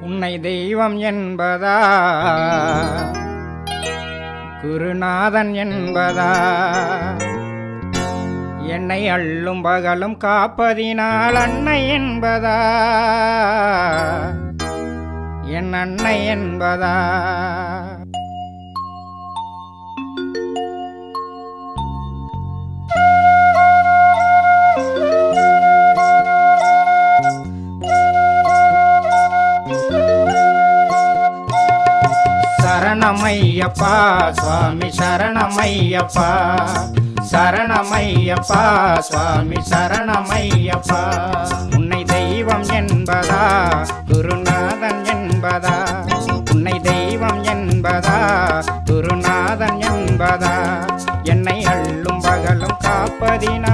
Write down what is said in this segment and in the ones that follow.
உன்னை தெய்வம் என்பதா? குருநாதன் என்பதா? என்னை அள்ளும் பகலும் காப்பதினால் அன்னை என்பதா? என் அன்னை என்பதா? சரணமையப்பா சுவாமி சரணமையப்பா. சரணமையப்பா சுவாமி சரணமையப்பா. உன்னை தெய்வம் என்பதா குருநாதன் என்பதா. உன்னை தெய்வம் என்பதா குருநாதன் என்பதா. என்னை அள்ளும் பகலும் காப்பதினா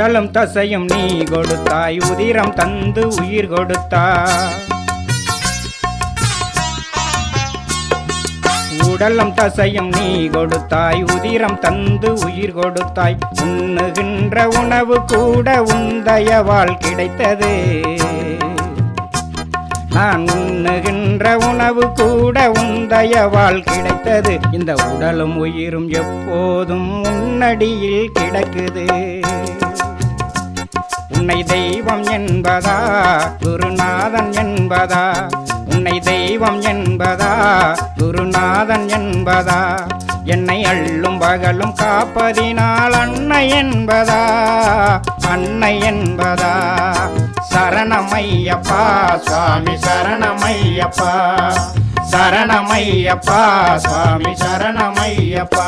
உடலும் தசையும் நீ கொடுத்தாய் உதிரம் தந்து உயிர் கொடுத்தாய். உடலும் தசையும் நீ கொடுத்தாய் உதிரம் தந்து உயிர் கொடுத்தாய். உண்ணுகின்ற உணவு கூட உந்தயவால் கிடைத்தது. நான் உண்ணுகின்ற உணவு கூட உந்தயவால் கிடைத்தது. இந்த உடலும் உயிரும் எப்போதும் முன்னடியில் கிடக்குது. உன்னை தெய்வம் என்பதா? குருநாதன் என்பதா? உன்னை தெய்வம் என்பதா? குருநாதன் என்பதா? என்னை அள்ளும் பகலும் காப்பதினால் அன்னை என்பதா? அன்னை என்பதா? சரணமையப்பா சுவாமி சரணமையப்பா. சரணமையப்பா சுவாமி சரணமையப்பா.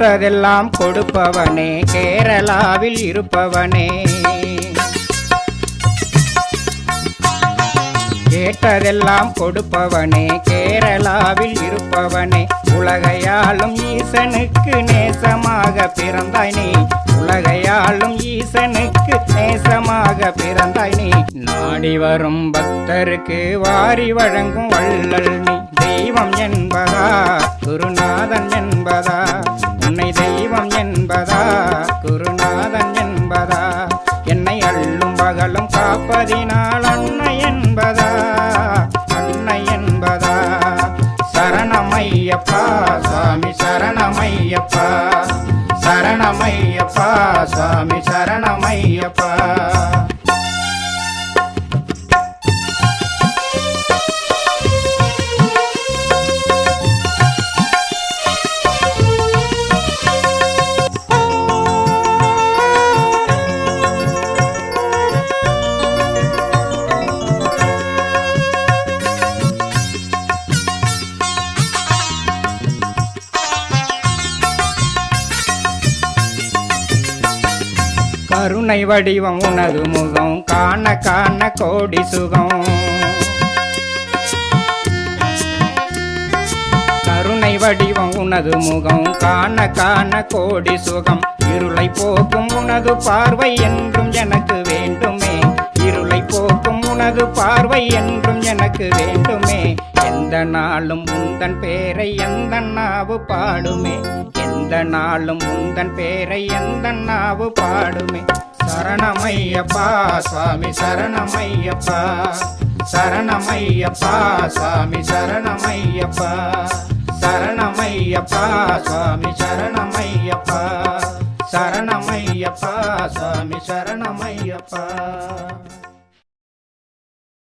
கேட்டதெல்லாம் கொடுப்பவனே கேரளாவில் இருப்பவனே. கேட்டதெல்லாம் கொடுப்பவனே கேரளாவில் இருப்பவனே. உலகையாளும் ஈசனுக்கு நேசமாக பிறந்தாய் நீ உலகையாளும் ஈசனுக்கு நேசமாக பிறந்தாய் நீ நாடி வரும் பக்தருக்கு வாரி வழங்கும் வள்ளல் நீ. பகலும் காப்பதினால் அன்னை என்பதா? அன்னை என்பதா? சரணமையப்பா சுவாமி சரணமையப்பா. சரணமையப்பா சுவாமி சரணமையப்பா. கருணை வடிவம் உனது முகம். காண காண கோடி சுகம். கருணை வடிவம் உனது முகம். காண காண கோடி சுகம். இருளை போக்கும் உனது பார்வை என்றும் எனக்கு வேண்டுமே. இருளை போக்கும் உனது பார்வை என்றும் எனக்கு வேண்டுமே. எந்த நாளும் உந்தன் பேரை எந்த நாவு பாடுமே? எந்த நாளும் உந்தன் பேரை எந்த நாவு பாடுமே? சரணமையப்பா சுவாமி சரணமையப்பா. சரணமையப்பா சுவாமி சரணமையப்பா. சரணமையப்பா சுவாமி சரணமையப்பா. சரணமையப்பா சுவாமி சரணமையப்பா.